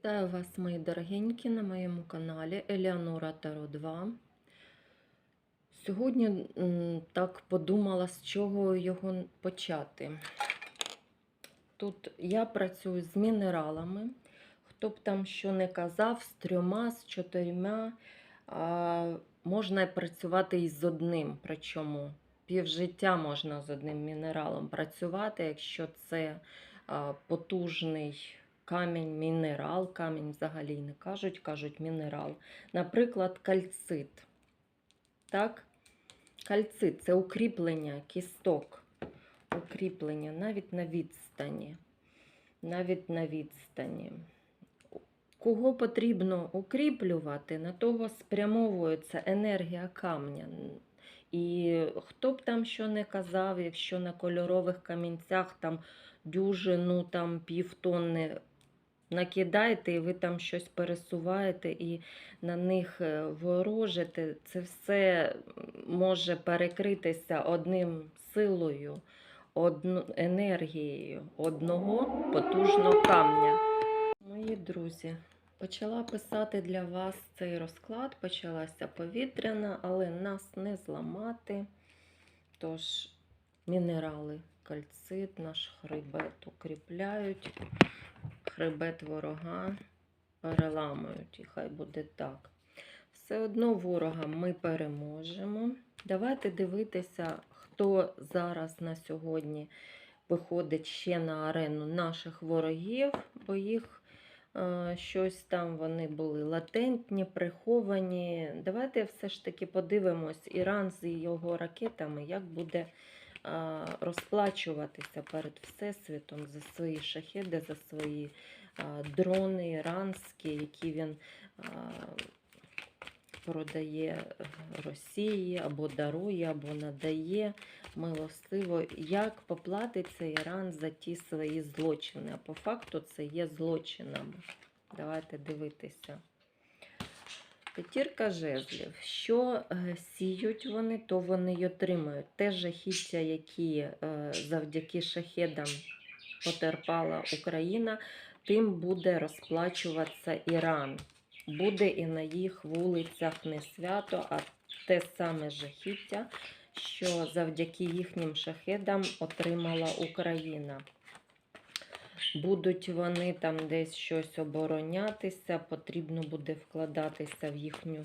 Вітаю вас, мої дорогенькі, на моєму каналі Еліанора Таро 2. Сьогодні так подумала, з чого його почати. Тут я працюю з мінералами. Хто б там що не казав, з трьома, з чотирма. Можна працювати і з одним. Причому півжиття можна з одним мінералом працювати, якщо це потужний камінь, мінерал, камінь взагалі не кажуть, кажуть мінерал. Наприклад, кальцит. Так? Кальцит це укріплення кісток. Укріплення навіть на відстані. Навіть на відстані. Кого потрібно укріплювати, на того спрямовується енергія камня. І хто б там що не казав, якщо на кольорових камінцях там дюжину, там півтонни накидаєте, і ви там щось пересуваєте і на них е, ворожите, це все може перекритися одним силою, одну, енергією одного потужного камня. Мої друзі, почала писати для вас цей розклад, почалася повітряна, але нас не зламати. Тож мінерали, кальцит, наш хребет укріпляють хребет ворога переламують, і хай буде так. Все одно ворога ми переможемо. Давайте дивитися, хто зараз на сьогодні виходить ще на арену наших ворогів, бо їх е, щось там вони були латентні, приховані. Давайте все ж таки подивимось Іран з його ракетами, як буде розплачуватися перед Всесвітом за свої шахеди, за свої дрони іранські, які він продає Росії або дарує, або надає милостиво, як поплатиться Іран за ті свої злочини. А по факту це є злочинами. Давайте дивитися. П'ятірка жезлів. Що е, сіють вони, то вони й отримають. Те жахіття, які е, завдяки шахедам потерпала Україна, тим буде розплачуватися Іран. Буде і на їх вулицях не свято, а те саме жахіття, що завдяки їхнім шахедам отримала Україна. Будуть вони там десь щось оборонятися, потрібно буде вкладатися в їхню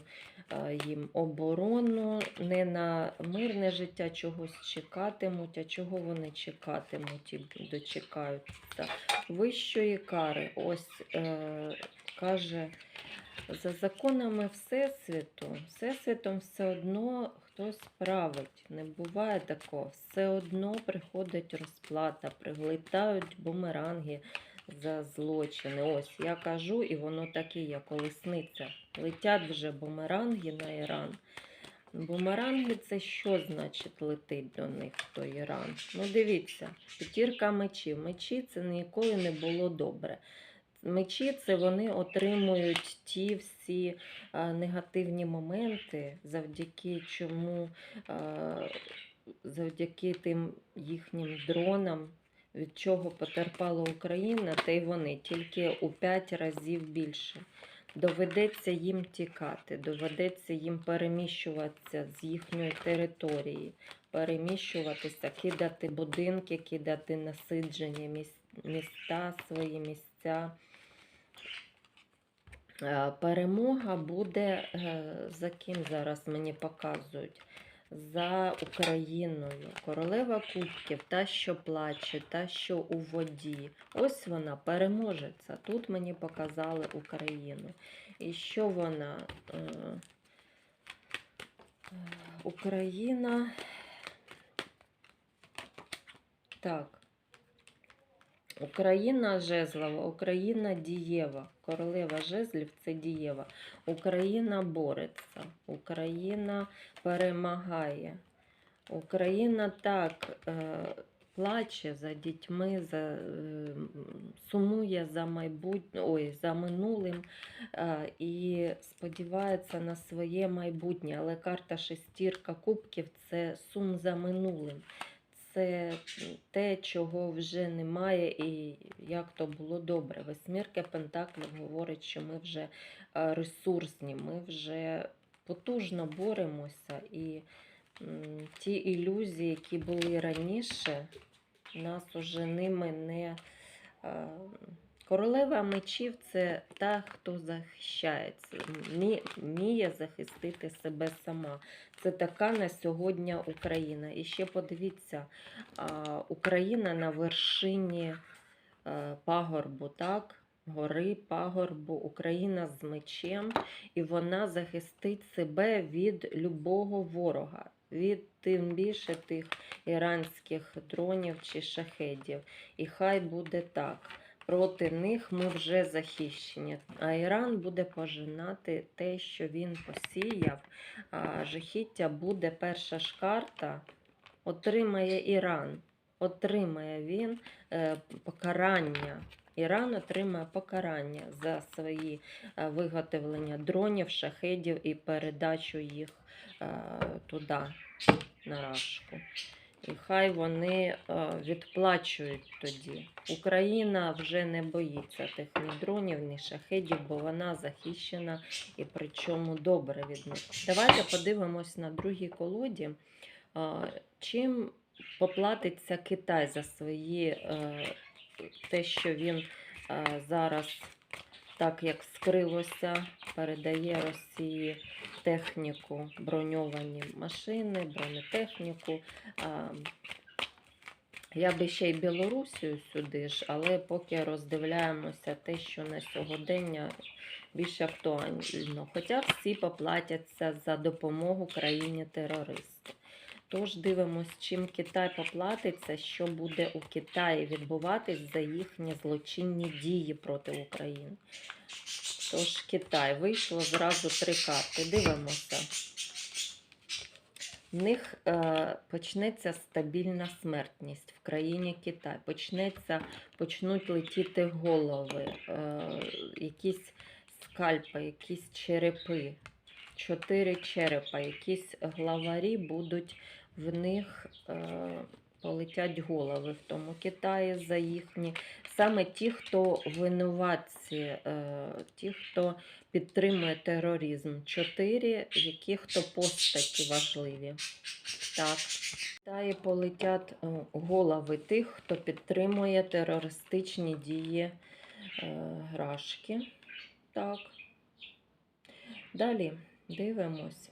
е, їм оборону, не на мирне життя чогось чекатимуть, а чого вони чекатимуть і дочекаються. Вищої кари, ось е, каже, за законами Всесвіту, Всесвітом все одно хтось править. Не буває такого. Все одно приходить розплата, приглитають бумеранги за злочини. Ось я кажу, і воно таке, як колесниця. Летять вже бумеранги на Іран. Бумеранги це що значить летить до них той Іран? Ну дивіться, п'ятірка мечів. Мечі це ніколи не було добре. Мечі це вони отримують ті всі негативні моменти, завдяки чому, завдяки тим їхнім дронам, від чого потерпала Україна, та й вони тільки у 5 разів більше. Доведеться їм тікати, доведеться їм переміщуватися з їхньої території, переміщуватися, кидати будинки, кидати насидження, міста, свої місця. Е, Перемога буде е, за ким зараз мені показують? За Україною. Королева кубків, та, що плаче, та, що у воді. Ось вона переможеться. Тут мені показали Україну. І що вона? Е, Україна. Так. Україна жезлова, Україна дієва. Королева жезлів це дієва. Україна бореться, Україна перемагає. Україна так е, плаче за дітьми, за, е, сумує за майбутнє, ой, за минулим е, і сподівається на своє майбутнє. Але карта шестірка кубків це сум за минулим. Це те, чого вже немає, і як то було добре. Восьмірка Пентаклів говорить, що ми вже е, ресурсні, ми вже потужно боремося, і ті ілюзії, які були раніше, нас уже ними не. Королева мечів це та, хто захищається, вміє захистити себе сама. Це така на сьогодні Україна. І ще подивіться, Україна на вершині е, пагорбу, так? Гори пагорбу, Україна з мечем, і вона захистить себе від любого ворога, від тим більше тих іранських дронів чи шахедів. І хай буде так. Проти них ми вже захищені. А Іран буде пожинати те, що він посіяв. А жахіття буде перша ж карта. Отримає Іран. Отримає він е, покарання. Іран отримає покарання за свої е, виготовлення дронів, шахедів і передачу їх е, туди, на Рашку. І хай вони е, відплачують тоді. Україна вже не боїться тих ні дронів, ні шахедів, бо вона захищена і причому добре від них. Давайте подивимось на другій колоді. Е, Чим поплатиться Китай за свої е, те, що він зараз, так як скрилося, передає Росії техніку, броньовані машини, бронетехніку. Я би ще й Білорусію сюди ж, але поки роздивляємося те, що на сьогодення більш актуально. Хоча всі поплатяться за допомогу країні терористу. Тож дивимось, чим Китай поплатиться, що буде у Китаї відбуватись за їхні злочинні дії проти України. Тож Китай вийшло зразу три карти. Дивимося. В них е, почнеться стабільна смертність в країні Китай. Почнеться, почнуть летіти голови, е, якісь скальпи, якісь черепи, чотири черепа, якісь главарі будуть в них. Е, Полетять голови в тому Китаї за їхні. Саме ті, хто винуватці, е, ті, хто підтримує тероризм. Чотири, які хто постаті важливі. Так. Китаї полетять е, голови тих, хто підтримує терористичні дії е, Рашки. Так. Далі дивимось.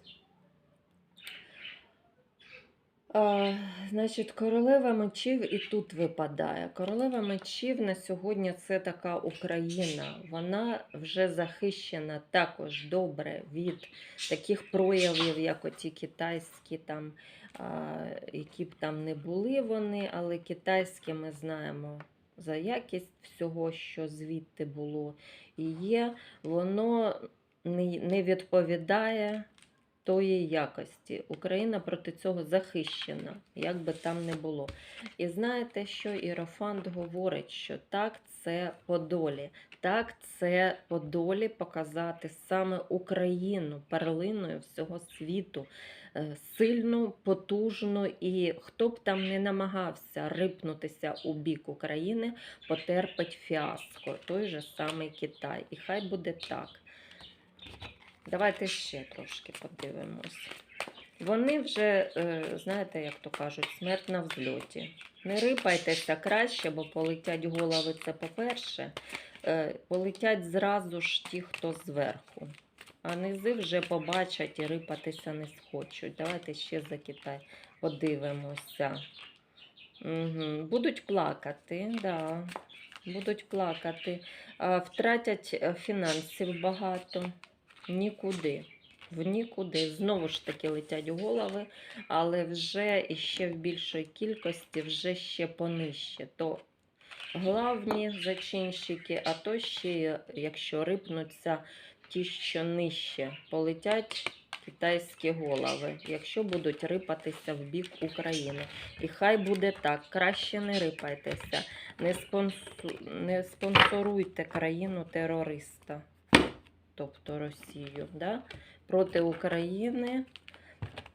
А, значить, королева мечів і тут випадає. Королева мечів на сьогодні це така Україна. Вона вже захищена також добре від таких проявів, як оті китайські, там, а, які б там не були вони, але китайські ми знаємо за якість всього, що звідти було і є. Воно не, відповідає тої якості. Україна проти цього захищена, як би там не було. І знаєте, що Ірофант говорить, що так це по долі. Так це по долі показати саме Україну перлиною всього світу. е, Сильну, потужну, і хто б там не намагався рипнутися у бік України, потерпить фіаско, той же самий Китай. І хай буде так. Давайте ще трошки подивимось. Вони вже, е, знаєте, як то кажуть, смерть на взльоті. Не рипайтеся краще, бо полетять голови це по-перше. Е, Полетять зразу ж ті, хто зверху. А низи вже побачать і рипатися не схочуть. Давайте ще за Китай подивимося. Угу. Будуть плакати, да. Будуть плакати. Втратять е, фінансів багато. Нікуди. В нікуди. Знову ж таки летять голови, але вже іще в більшої кількості, вже ще понижче. То главні зачинщики, а то ще, якщо рипнуться ті, що нижче, полетять китайські голови, якщо будуть рипатися в бік України. І хай буде так, краще не рипайтеся, не, не спонсоруйте країну терориста тобто Росію, да? проти України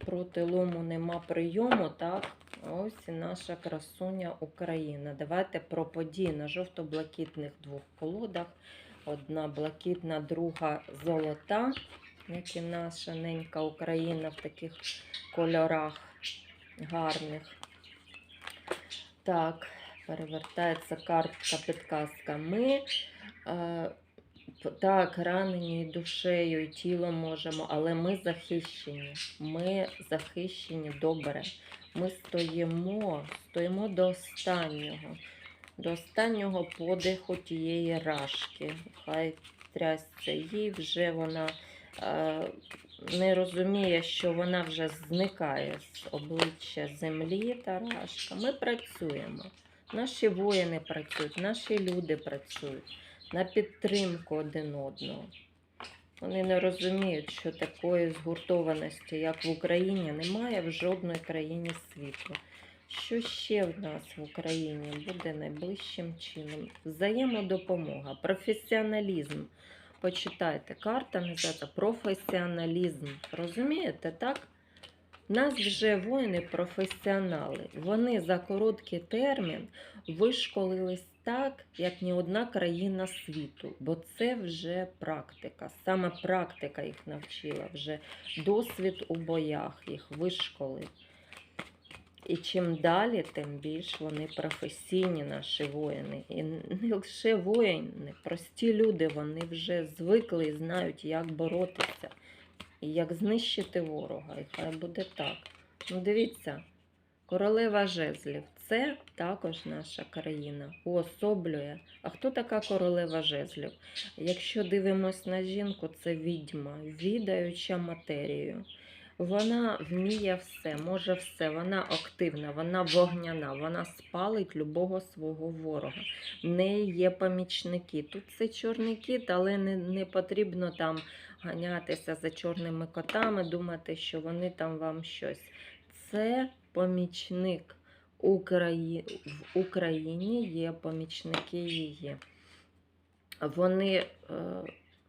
проти лому нема прийому, так? Ось наша красуня Україна. Давайте про події на жовто-блакитних двох колодах. Одна блакитна, друга золота, як і наша ненька Україна в таких кольорах гарних. Так, перевертається картка підказка. Ми е, так, ранені душею, і тілом можемо, але ми захищені. Ми захищені добре. Ми стоїмо, стоїмо до останнього, до останнього подиху тієї рашки. Хай трясся їй, вже вона е, не розуміє, що вона вже зникає з обличчя землі та рашка. Ми працюємо. Наші воїни працюють, наші люди працюють на підтримку один одного. Вони не розуміють, що такої згуртованості, як в Україні, немає в жодної країні світу. Що ще в нас в Україні буде найближчим чином? Взаємодопомога, професіоналізм. Почитайте, карта називається професіоналізм. Розумієте, так? Нас вже воїни професіонали. Вони за короткий термін вишколились так, як ні одна країна світу, бо це вже практика. Саме практика їх навчила, вже досвід у боях їх вишколив. І чим далі, тим більш вони професійні, наші воїни. І не лише воїни, прості люди, вони вже звикли і знають, як боротися і як знищити ворога. І хай буде так. Ну, дивіться, королева жезлів це також наша країна, уособлює. А хто така королева жезлів? Якщо дивимось на жінку, це відьма, відаюча матерію. Вона вміє все, може все, вона активна, вона вогняна, вона спалить любого свого ворога. В неї є помічники. Тут це чорний кіт, але не, не потрібно там ганятися за чорними котами, думати, що вони там вам щось. Це помічник Украї... в Україні є помічники її. Вони е,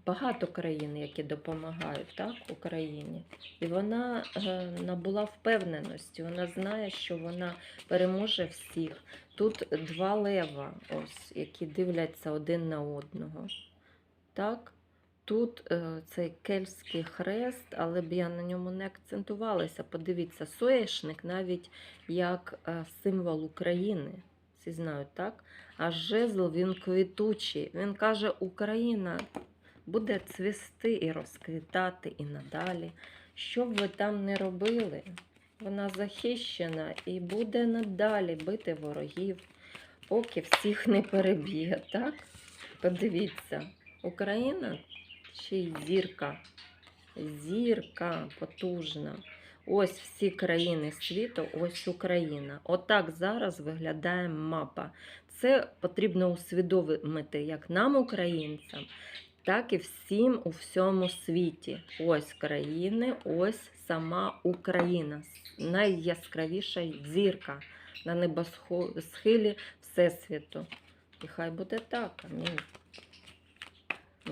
багато країн, які допомагають так, Україні. І вона е, набула впевненості. Вона знає, що вона переможе всіх. Тут два лева, ось, які дивляться один на одного. Так? Тут е, цей кельтський хрест, але б я на ньому не акцентувалася. Подивіться, соєшник навіть як е, символ України. Всі знають, так? А жезл він квітучий. Він каже, Україна буде цвісти і розквітати і надалі. Що б ви там не робили, вона захищена і буде надалі бити ворогів, поки всіх не переб'є. Так? Подивіться, Україна ще й зірка. Зірка потужна. Ось всі країни світу, ось Україна. Отак зараз виглядає мапа. Це потрібно усвідомити як нам, українцям, так і всім у всьому світі. Ось країни, ось сама Україна. Найяскравіша зірка на небосхилі Всесвіту. І хай буде так. Амінь.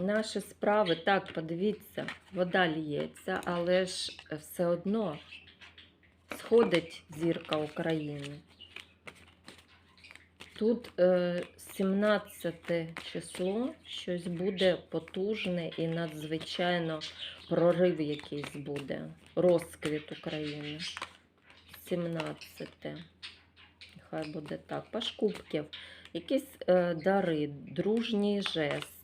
Наші справи, так, подивіться, вода ліється, але ж все одно сходить зірка України. Тут е, 17 число щось буде потужне і надзвичайно прорив якийсь буде. Розквіт України. 17. Хай буде так. Паш кубків. Якісь е, дари, дружній жест.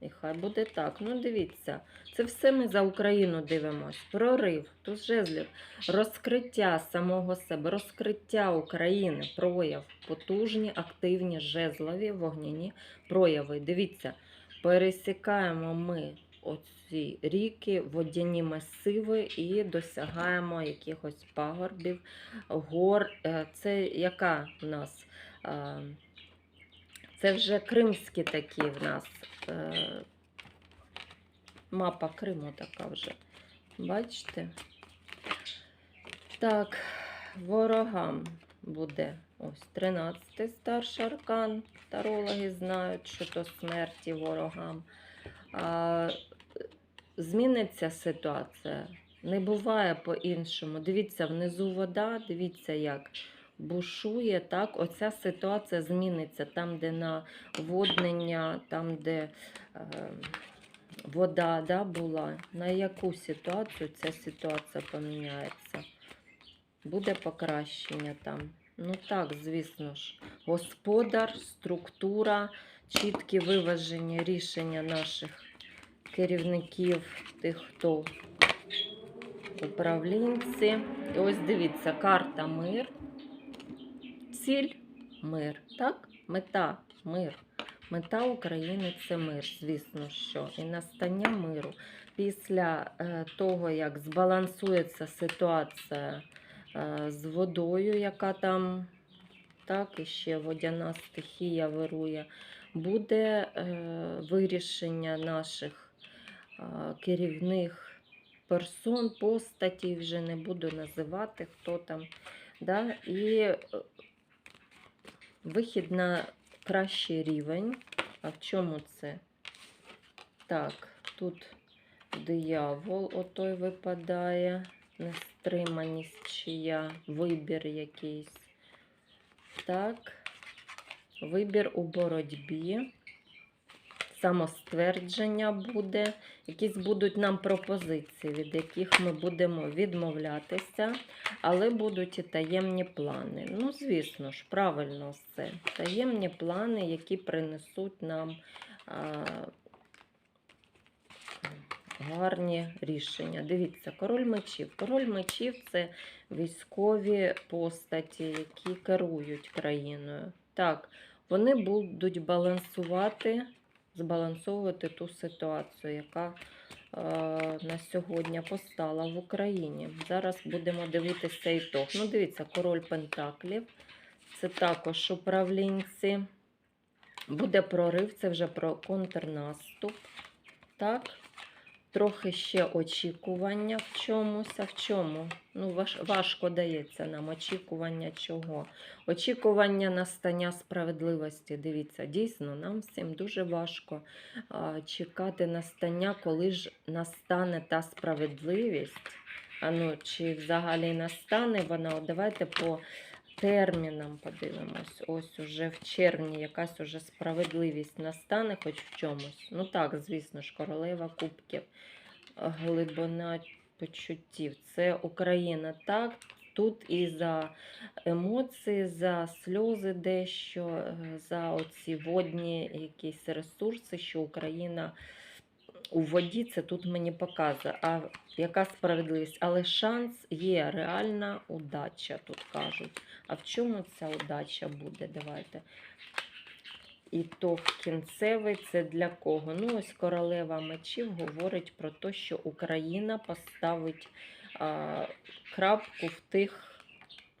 І хай буде так. Ну, дивіться, це все ми за Україну дивимось. Прорив, тут жезлів, розкриття самого себе, розкриття України, прояв, потужні, активні, жезлові, вогняні прояви. Дивіться, пересікаємо ми оці ріки, водяні масиви і досягаємо якихось пагорбів, гор. Е, Це яка в нас? Це вже кримські такі в нас. е, Мапа Криму така вже. Бачите? Так, ворогам буде ось 13 старший аркан. Тарологи знають, що то смерті ворогам. А, зміниться ситуація. Не буває по-іншому. Дивіться, внизу вода, дивіться, як бушує. Так, оця ситуація зміниться там, де наводнення, там, де е, вода да, була. На яку ситуацію ця ситуація поміняється? Буде покращення там. Ну так, звісно ж. Господар, структура, чіткі виважені рішення наших керівників, тих, хто управлінці. І ось дивіться, карта мир. Ціль мир. Так? Мета мир. Мета України це мир, звісно, що. І настання миру. Після е, того, як збалансується ситуація е, з водою, яка там, так, і ще водяна стихія вирує, буде е, вирішення наших керівних персон, постаті, вже не буду називати, хто там. Да? І вихід на кращий рівень. А в чому це? Так, тут диявол отой випадає, нестриманість чия, вибір якийсь. Так, вибір у боротьбі, самоствердження буде, якісь будуть нам пропозиції, від яких ми будемо відмовлятися, але будуть і таємні плани. Ну, звісно ж, правильно все. Таємні плани, які принесуть нам а, гарні рішення. Дивіться, король мечів. Король мечів це військові постаті, які керують країною. Так, вони будуть балансувати, збалансовувати ту ситуацію, яка е, на сьогодні постала в Україні. Зараз будемо дивитися ітог. Ну, дивіться, король Пентаклів. Це також управлінці. Буде прорив, це вже про контрнаступ. Так. Трохи ще очікування в чомусь. А в чому? Ну, важко дається нам очікування чого. Очікування настання справедливості. Дивіться, дійсно, нам всім дуже важко чекати настання, коли ж настане та справедливість. А ну, чи взагалі настане вона? Давайте по термінам подивимось. Ось уже в червні якась уже справедливість настане, хоч в чомусь. Ну так, звісно ж, королева кубків, глибина почуттів. Це Україна. Так, тут і за емоції, за сльози дещо, е, за оці водні якісь ресурси, що Україна у воді це тут мені показує. А яка справедливість? Але шанс є, реальна удача, тут кажуть. А в чому ця удача буде? Давайте. Ітог кінцевий це для кого? Ну, ось королева мечів говорить про те, що Україна поставить а, крапку в тих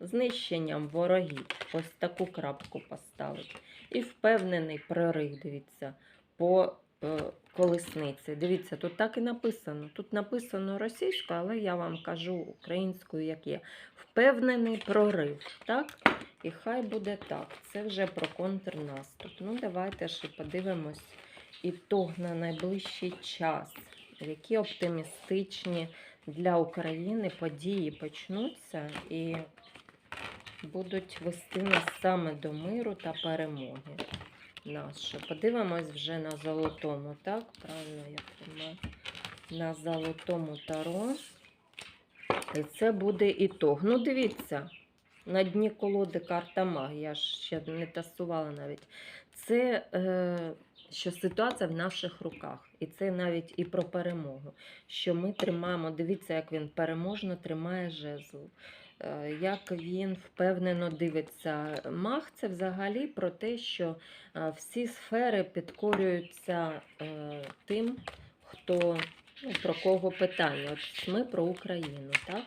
знищенням ворогів. Ось таку крапку поставить. І впевнений прорив, дивіться, по е, колесниці. Дивіться, тут так і написано. Тут написано російською, але я вам кажу українською, як є. Впевнений прорив. Так? І хай буде так. Це вже про контрнаступ. Ну, давайте ще подивимось ітог на найближчий час. Які оптимістичні для України події почнуться і будуть вести нас саме до миру та перемоги. Наше. Подивимось вже на золотому, так? Правильно я тримаю. На золотому таро. І це буде ітог. Ну, дивіться, на дні колоди карта маг, я ж ще не тасувала навіть. Це е, що ситуація в наших руках. І це навіть і про перемогу. Що ми тримаємо, дивіться, як він переможно тримає жезл. Е, Як він впевнено дивиться. Маг це взагалі про те, що е, всі сфери підкорюються е, тим, хто ну, про кого питання. От ми про Україну, так?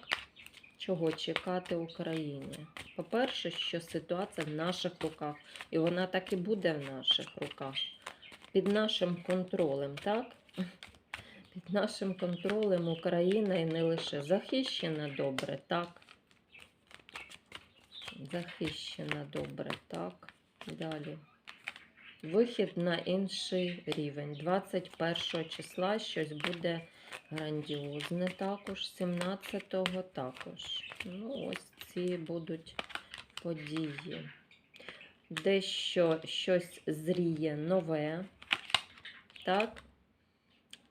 Чого чекати Україні? По-перше, що ситуація в наших руках, і вона так і буде в наших руках. Під нашим контролем, так? Під нашим контролем Україна і не лише захищена добре, так? Захищена добре, так. Далі. Вихід на інший рівень. 21 числа щось буде грандіозне також, 17-го також. Ну, ось ці будуть події. Дещо щось зріє нове, так?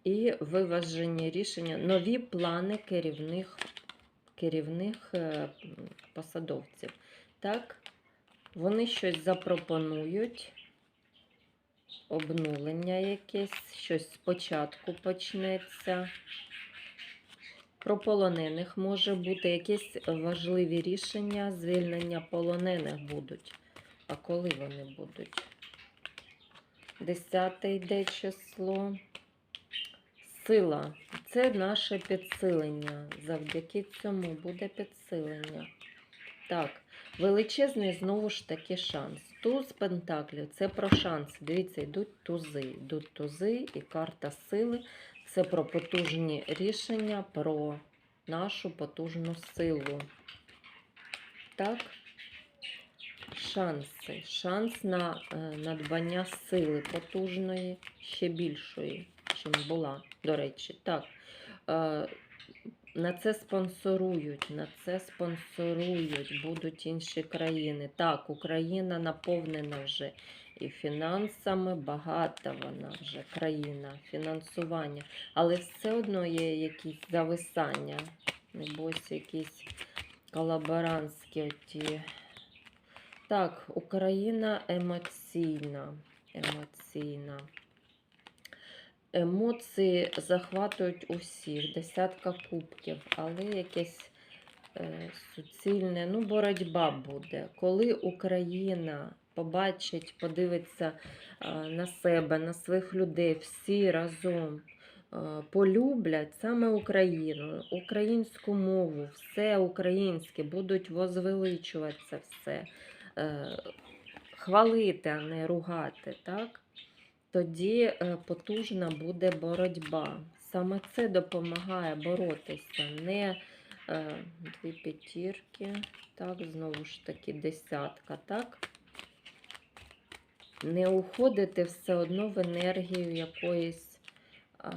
І виважені рішення, нові плани керівних, керівних е, посадовців. Так? Вони щось запропонують, обнулення якесь, щось спочатку почнеться. Про полонених може бути якісь важливі рішення, звільнення полонених будуть. А коли вони будуть? Десяте йде число. Сила. Це наше підсилення. Завдяки цьому буде підсилення. Так, величезний знову ж таки шанс. Туз Пентаклів це про шанс. Дивіться, йдуть тузи. Йдуть тузи і карта сили. Це про потужні рішення, про нашу потужну силу. Так? Шанси. Шанс на е, надбання сили потужної, ще більшої, чим була, до речі. Так. На це спонсорують, на це спонсорують, будуть інші країни. Так, Україна наповнена вже і фінансами, багата вона вже країна, фінансування. Але все одно є якісь зависання, небось якісь колаборантські оті. Так, Україна емоційна. Емоційна. Емоції захватують усіх, десятка кубків, але якесь е, суцільне, ну, боротьба буде. Коли Україна побачить, подивиться е, на себе, на своїх людей, всі разом е, полюблять саме Україну, українську мову, все українське, будуть возвеличувати це все, е, хвалити, а не ругати, так? Тоді е, потужна буде боротьба. Саме це допомагає боротися. Не е, дві п'ятірки, так, знову ж таки, десятка, так? Не уходити все одно в енергію якоїсь а,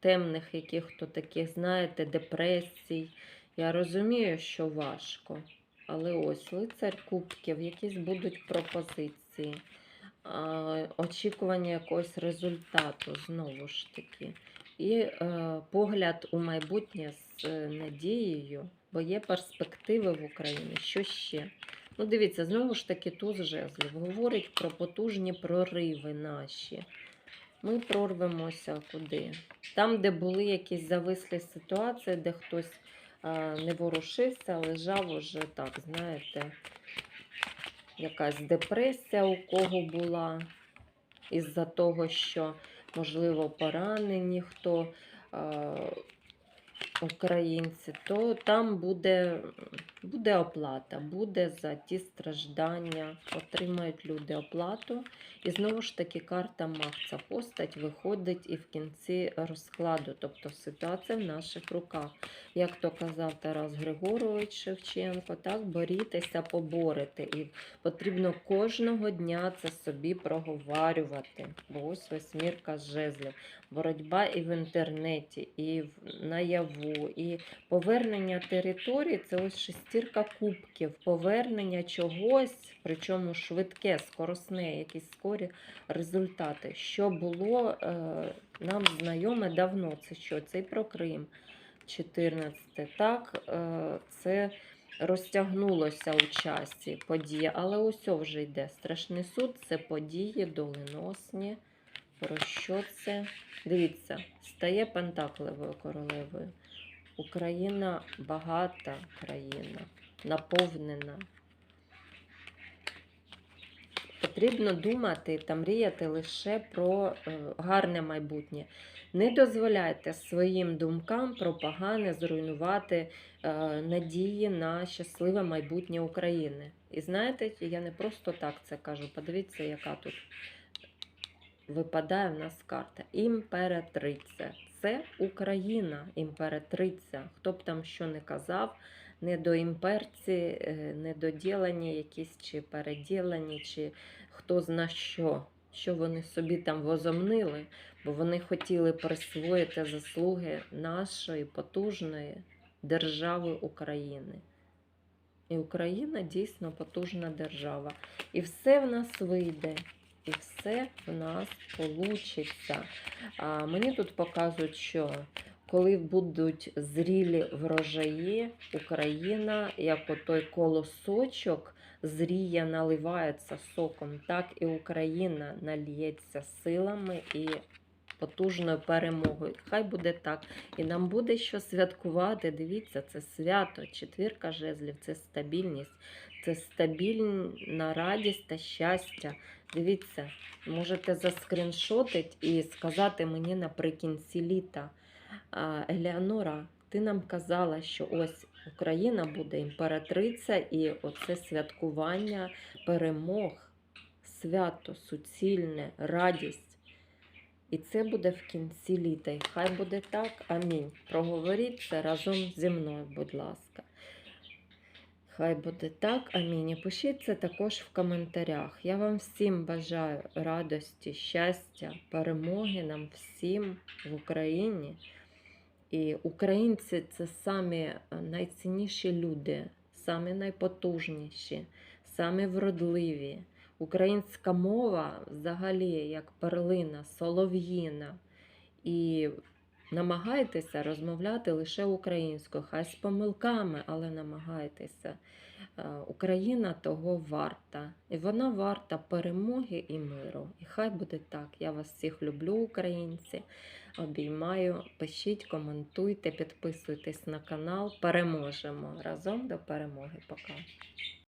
темних яких-то таких, знаєте, депресій. Я розумію, що важко. Але ось лицар кубків, якісь будуть пропозиції, а, очікування якогось результату, знову ж таки. І е, погляд у майбутнє з е, надією, бо є перспективи в Україні. Що ще? Ну, дивіться, знову ж таки, туз жезлів говорить про потужні прориви наші. Ми прорвемося куди? Там, де були якісь завислі ситуації, де хтось а, не ворушився, лежав уже так, знаєте, якась депресія у кого була із-за того, що, можливо, поранені хто а, українці, то там буде, буде оплата, буде за ті страждання, отримають люди оплату. І знову ж таки карта ця постать виходить і в кінці розкладу, тобто ситуація в наших руках. Як то казав Тарас Григорович Шевченко, так борітеся, поборете. І потрібно кожного дня це собі проговарювати. Бо ось восьмірка жезлів. Боротьба і в інтернеті, і в наяву, і повернення території це ось шестірка кубків, повернення чогось, причому швидке, скоросне, якісь скорі результати. Що було е, нам знайоме давно, це що? Це і про Крим. 14. Так, е, це розтягнулося у часі подія, але ось вже йде. Страшний суд це події доленосні. Про що це? Дивіться, стає Пентаклевою королевою. Україна багата країна, наповнена. Потрібно думати та мріяти лише про е, гарне майбутнє. Не дозволяйте своїм думкам про погане зруйнувати е, надії на щасливе майбутнє України. І знаєте, я не просто так це кажу. Подивіться, яка тут випадає в нас карта. Імператриця. Це Україна, імператриця. Хто б там що не казав, недоімперці, е, недоділені якісь чи переділені, чи хто зна що, що вони собі там возомнили, бо вони хотіли присвоїти заслуги нашої потужної держави України. І Україна дійсно потужна держава. І все в нас вийде, і все в нас. А мені тут показують, що коли будуть зрілі врожаї, Україна, як отой колосочок, зріє, наливається соком, так і Україна нальється силами і потужною перемогою. Хай буде так. І нам буде що святкувати. Дивіться, це свято, четвірка жезлів, це стабільність, це стабільна радість та щастя. Дивіться, можете заскріншотити і сказати мені наприкінці літа. «А, Елеонора, ти нам казала, що ось Україна буде імператриця, і оце святкування перемог, свято, суцільне, радість. І це буде в кінці літа. І хай буде так. Амінь. Проговоріть це разом зі мною, будь ласка. Хай буде так. Амінь. Пишіть це також в коментарях. Я вам всім бажаю радості, щастя, перемоги нам всім в Україні. І українці це самі е, найцінніші люди, самі найпотужніші, самі вродливі. Українська мова взагалі як перлина, солов'їна. І намагайтеся розмовляти лише українською, хай з помилками, але намагайтеся. Е, Україна того варта. І вона варта перемоги і миру. І хай буде так. Я вас всіх люблю, українці. Обіймаю. Пишіть, коментуйте, підписуйтесь на канал. Переможемо разом до перемоги. Пока.